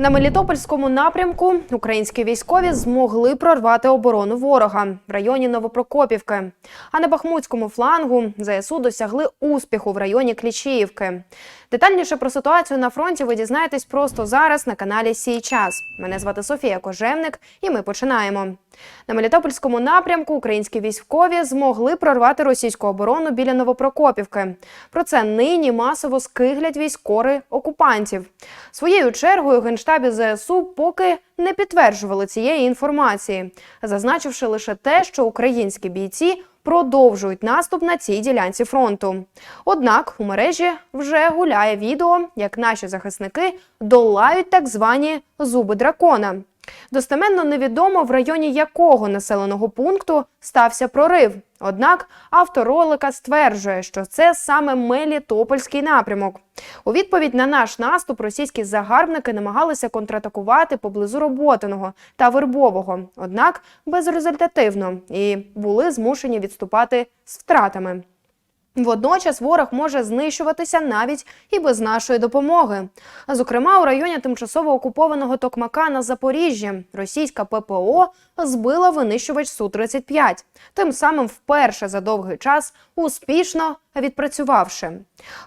На Мелітопольському напрямку українські військові змогли прорвати оборону ворога в районі Новопрокопівки. А на Бахмутському флангу ЗСУ досягли успіху в районі Кліщіївки. Детальніше про ситуацію на фронті ви дізнаєтесь просто зараз на каналі Сій. Мене звати Софія Кожевник, і ми починаємо. На Мелітопольському напрямку українські військові змогли прорвати російську оборону біля Новопрокопівки. Про це нині масово скиглять військори окупантів. Своєю чергою генштабі ЗСУ поки не підтверджували цієї інформації, зазначивши лише те, що українські бійці продовжують наступ на цій ділянці фронту. Однак у мережі вже гуляє відео, як наші захисники долають так звані зуби дракона. Достеменно невідомо в районі якого населеного пункту стався прорив. Однак автор ролика стверджує, що це саме Мелітопольський напрямок. У відповідь на наш наступ російські загарбники намагалися контратакувати поблизу Роботиного та Вербового, однак безрезультативно і були змушені відступати з втратами. Водночас ворог може знищуватися навіть і без нашої допомоги. Зокрема, у районі тимчасово окупованого Токмака на Запоріжжі російська ППО збила винищувач Су-35, тим самим вперше за довгий час успішно відпрацювавши.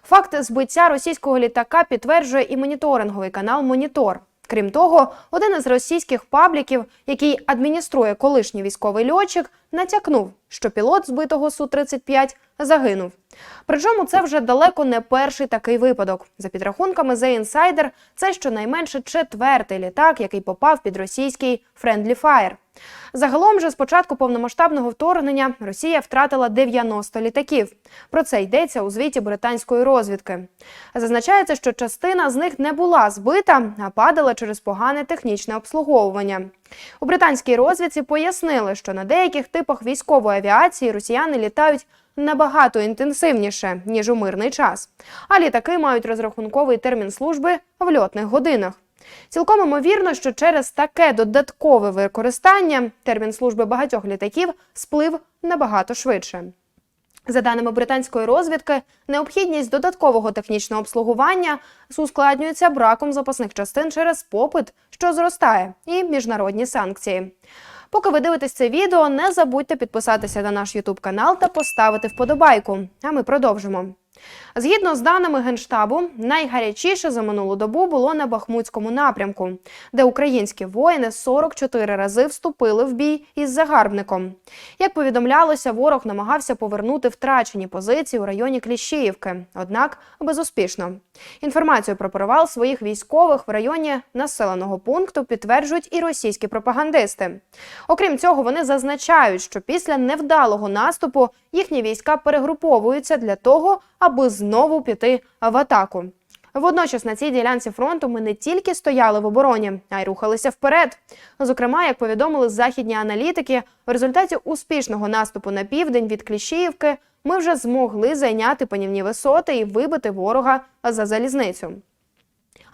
Факт збиття російського літака підтверджує і моніторинговий канал Монітор. Крім того, один із російських пабліків, який адмініструє колишній військовий льотчик, натякнув, що пілот збитого Су-35 загинув. Причому це вже далеко не перший такий випадок. За підрахунками The Insider, це щонайменше четвертий літак, який попав під російський Friendly Fire. Загалом же з початку повномасштабного вторгнення Росія втратила 90 літаків. Про це йдеться у звіті британської розвідки. Зазначається, що частина з них не була збита, а падала через погане технічне обслуговування. У британській розвідці пояснили, що на деяких типах військової авіації росіяни літають набагато інтенсивніше ніж у мирний час. А літаки мають розрахунковий термін служби в льотних годинах. Цілком імовірно, що через таке додаткове використання термін служби багатьох літаків сплив набагато швидше. За даними британської розвідки, необхідність додаткового технічного обслуговування ускладнюється браком запасних частин через попит, що зростає, і міжнародні санкції. Поки ви дивитесь це відео, не забудьте підписатися на наш YouTube канал та поставити вподобайку. А ми продовжимо. Згідно з даними Генштабу, найгарячіше за минулу добу було на Бахмутському напрямку, де українські воїни 44 рази вступили в бій із загарбником. Як повідомлялося, ворог намагався повернути втрачені позиції у районі Кліщіївки, однак безуспішно. Інформацію про провал своїх військових в районі населеного пункту підтверджують і російські пропагандисти. Окрім цього, вони зазначають, що після невдалого наступу їхні війська перегруповуються для того, аби знову піти в атаку. Водночас на цій ділянці фронту ми не тільки стояли в обороні, а й рухалися вперед. Зокрема, як повідомили західні аналітики, в результаті успішного наступу на південь від Кліщіївки ми вже змогли зайняти панівні висоти і вибити ворога за залізницю.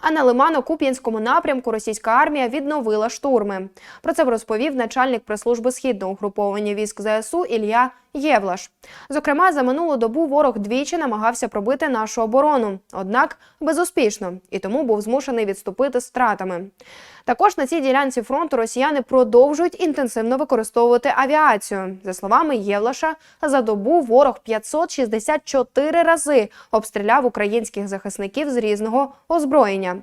А на Лимано-Куп'янському напрямку російська армія відновила штурми. Про це розповів начальник прес-служби східного угруповання військ ЗСУ Ілля Євлаш. Зокрема, за минулу добу ворог двічі намагався пробити нашу оборону, однак безуспішно, і тому був змушений відступити з втратами. Також на цій ділянці фронту росіяни продовжують інтенсивно використовувати авіацію. За словами Євлаша, за добу ворог 564 рази обстріляв українських захисників з різного озброєння.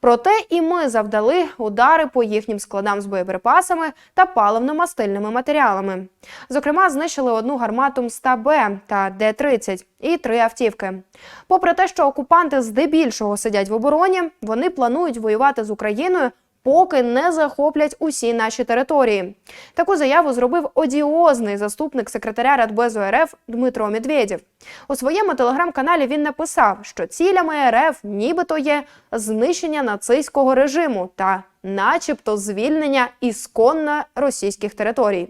Проте і ми завдали удари по їхнім складам з боєприпасами та паливно-мастильними матеріалами. Зокрема, знищили одну гармату МСТА-Б та Д-30 і три автівки. Попри те, що окупанти здебільшого сидять в обороні, вони планують воювати з Україною. Поки не захоплять усі наші території, таку заяву зробив одіозний заступник секретаря Радбезу РФ Дмитро Медведєв. У своєму телеграм-каналі він написав, що цілями РФ нібито є знищення нацистського режиму та, начебто, звільнення ісконно російських територій.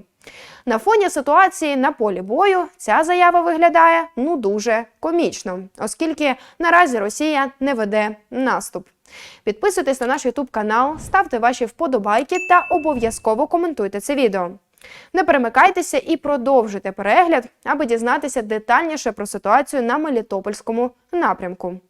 На фоні ситуації на полі бою ця заява виглядає ну дуже комічно, оскільки наразі Росія не веде наступ. Підписуйтесь на наш YouTube канал, ставте ваші вподобайки та обов'язково коментуйте це відео. Не перемикайтеся і продовжуйте перегляд, аби дізнатися детальніше про ситуацію на Мелітопольському напрямку.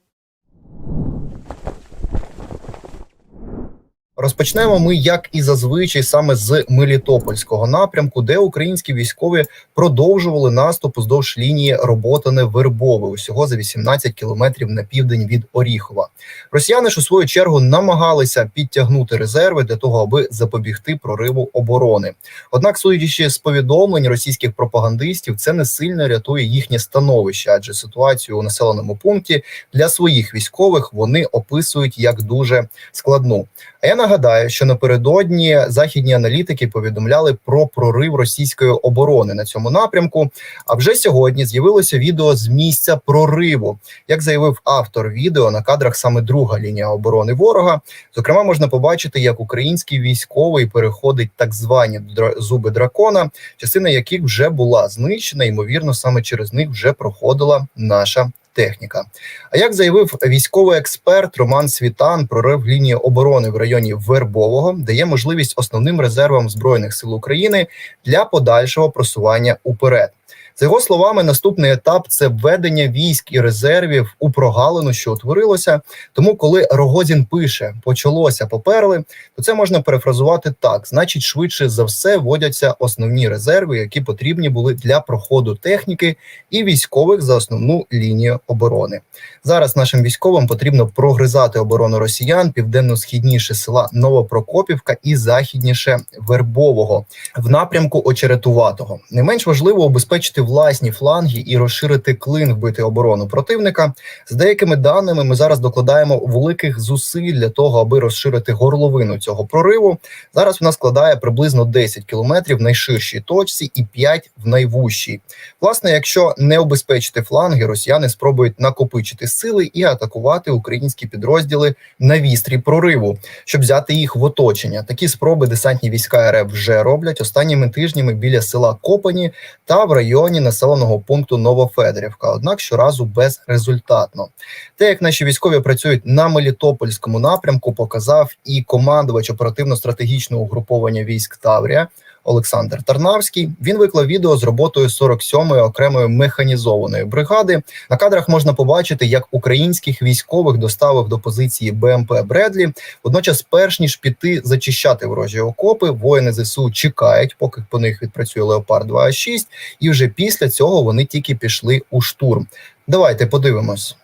Розпочнемо ми, як і зазвичай, саме з Мелітопольського напрямку, де українські військові продовжували наступ уздовж лінії роботане Вербове, усього за 18 кілометрів на південь від Оріхова. Росіяни ж у свою чергу намагалися підтягнути резерви для того, аби запобігти прориву оборони. Однак, судячи з повідомлень російських пропагандистів, це не сильно рятує їхнє становище, адже ситуацію у населеному пункті для своїх військових вони описують як дуже складну. А я нагадаю, що напередодні західні аналітики повідомляли про прорив російської оборони на цьому напрямку. А вже сьогодні з'явилося відео з місця прориву. Як заявив автор відео, на кадрах саме друга лінія оборони ворога. Зокрема, можна побачити, як український військовий переходить так звані зуби дракона, частина яких вже була знищена. Ймовірно, саме через них вже проходила наша техніка. А як заявив військовий експерт Роман Світан, прорив лінії оборони в районі Вербового дає можливість основним резервам збройних сил України для подальшого просування уперед. За його словами, наступний етап це введення військ і резервів у прогалину, що утворилося. Тому, коли Рогозін пише почалося, поперли, то це можна перефразувати так: значить, швидше за все вводяться основні резерви, які потрібні були для проходу техніки і військових за основну лінію оборони. Зараз нашим військовим потрібно прогризати оборону росіян південно-східніше села Новопрокопівка і західніше Вербового в напрямку Очеретуватого. Не менш важливо обезпечити власні фланги і розширити клин вбити оборону противника. З деякими даними ми зараз докладаємо великих зусиль для того, аби розширити горловину цього прориву. Зараз вона складає приблизно 10 кілометрів в найширшій точці і 5 в найвужчій. Власне, якщо не обезпечити фланги, росіяни спробують накопичити сили і атакувати українські підрозділи на вістрі прориву, щоб взяти їх в оточення. Такі спроби десантні війська РФ вже роблять останніми тижнями біля села Копані та в районі населеного пункту Новофедорівка. Однак щоразу безрезультатно. Те, як наші військові працюють на Мелітопольському напрямку, показав і командувач оперативно-стратегічного угруповання військ Таврія. Олександр Тарнавський він виклав відео з роботою 47-ї окремої механізованої бригади. На кадрах можна побачити, як українських військових доставив до позиції БМП Бредлі. Водночас, перш ніж піти зачищати ворожі окопи, воїни ЗСУ чекають, поки по них відпрацює Леопард 2 а 6 і вже після цього вони тільки пішли у штурм. Давайте подивимось.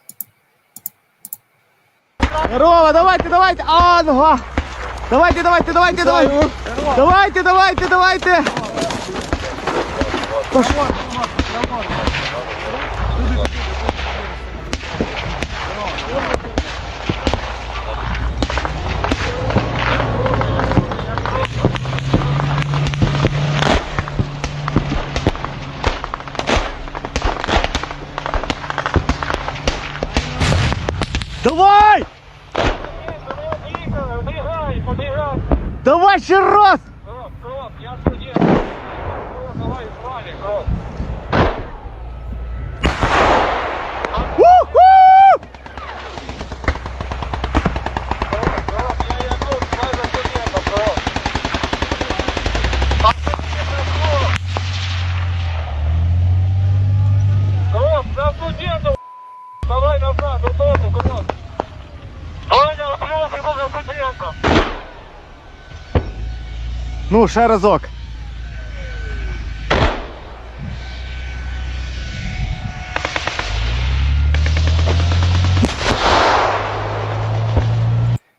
Здорово, давайте, давайте! Анга! Давайте, давайте, давайте, давайте! Давайте, давайте, давайте! Пошла. Давай! Побігай, побігай. Давай ще раз! Крок, крок, я. Крок, давай, правильно, крок. У-ху! Крок, крок, я йду, давай за студентом, крок. Крок, за студентом. Давай назад, додому, крок. Понял, крок, іду за студентом. Ну, ще разок.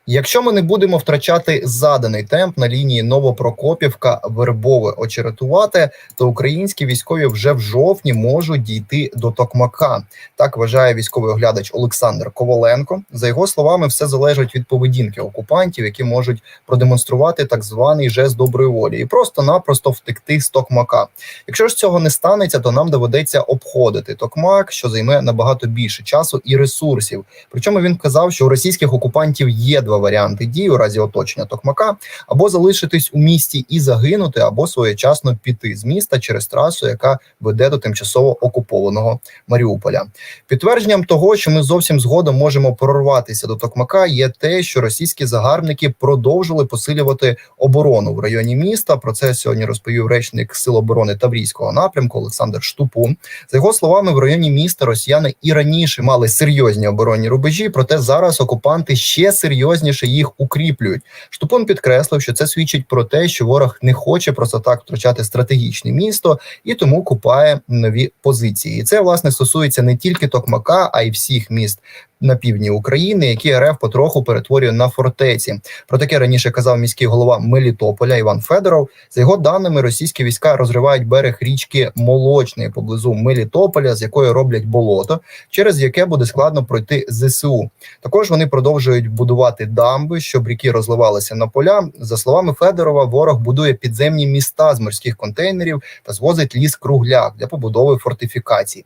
Якщо ми не будемо втрачати заданий темп на лінії Новопрокопівка, Вербове очеретувати, то українські військові вже в жовтні можуть дійти до Токмака. Так вважає військовий оглядач Олександр Коваленко. За його словами, все залежить від поведінки окупантів, які можуть продемонструвати так званий жест доброї волі і просто-напросто втекти з Токмака. Якщо ж цього не станеться, то нам доведеться обходити Токмак, що займе набагато більше часу і ресурсів. Причому він казав, що у російських окупантів є два варіанти дій у разі оточення Токмака: або залишитись у місті і загинути, або своєчасно піти з міста через трасу, яка веде до тимчасово окупованого Маріуполя. Підтвердженням того, що ми зовсім згодом можемо прорватися до Токмака, є те, що російські загарбники продовжили посилювати оборону в районі міста. Про це сьогодні розповів речник Сил оборони Таврійського напрямку Олександр Штупун. За його словами, в районі міста росіяни і раніше мали серйозні оборонні рубежі, проте зараз окупанти ще серйозніше вірніше їх укріплюють. Штупун підкреслив, що це свідчить про те, що ворог не хоче просто так втрачати стратегічне місто і тому купає нові позиції. І це власне стосується не тільки Токмака, а й всіх міст. На півдні України, які РФ потроху перетворює на фортеці. Про таке раніше казав міський голова Мелітополя Іван Федоров. За його даними, російські війська розривають берег річки Молочної поблизу Мелітополя, з якої роблять болото, через яке буде складно пройти ЗСУ. Також вони продовжують будувати дамби, щоб ріки розливалися на поля. За словами Федорова, ворог будує підземні міста з морських контейнерів та звозить ліс кругляк для побудови фортифікацій.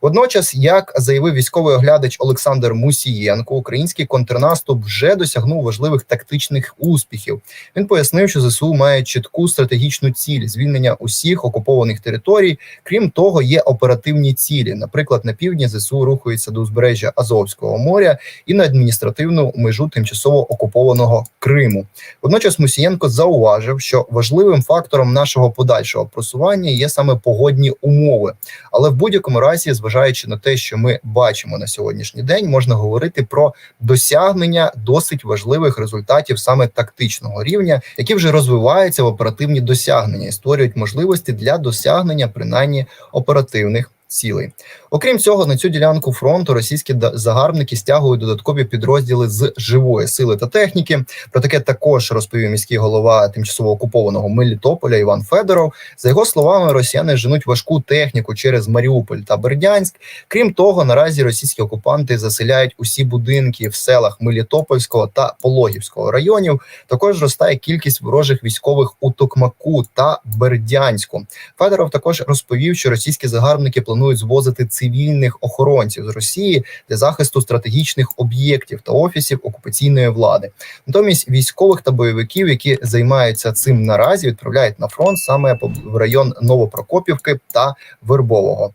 Водночас, як заявив військовий оглядач Олександр Мусієнко, український контрнаступ вже досягнув важливих тактичних успіхів. Він пояснив, що ЗСУ має чітку стратегічну ціль звільнення усіх окупованих територій. Крім того, є оперативні цілі. Наприклад, на півдні ЗСУ рухається до узбережжя Азовського моря і на адміністративну межу тимчасово окупованого Криму. Водночас Мусієнко зауважив, що важливим фактором нашого подальшого просування є саме погодні умови. Але в будь-якому разі, зважаючи на те, що ми бачимо на сьогоднішній день, можна говорити про досягнення досить важливих результатів саме тактичного рівня, які вже розвиваються в оперативні досягнення і створюють можливості для досягнення принаймні оперативних. Цілей, окрім цього, на цю ділянку фронту російські загарбники стягують додаткові підрозділи з живої сили та техніки. Про таке також розповів міський голова тимчасово окупованого Мелітополя Іван Федоров. За його словами, росіяни женуть важку техніку через Маріуполь та Бердянськ. Крім того, наразі російські окупанти заселяють усі будинки в селах Мелітопольського та Пологівського районів. Також зростає кількість ворожих військових у Токмаку та Бердянську. Федоров також розповів, що російські загарбники планують звозити цивільних охоронців з Росії для захисту стратегічних об'єктів та офісів окупаційної влади. Натомість військових та бойовиків, які займаються цим наразі, відправляють на фронт саме в район Новопрокопівки та Вербового.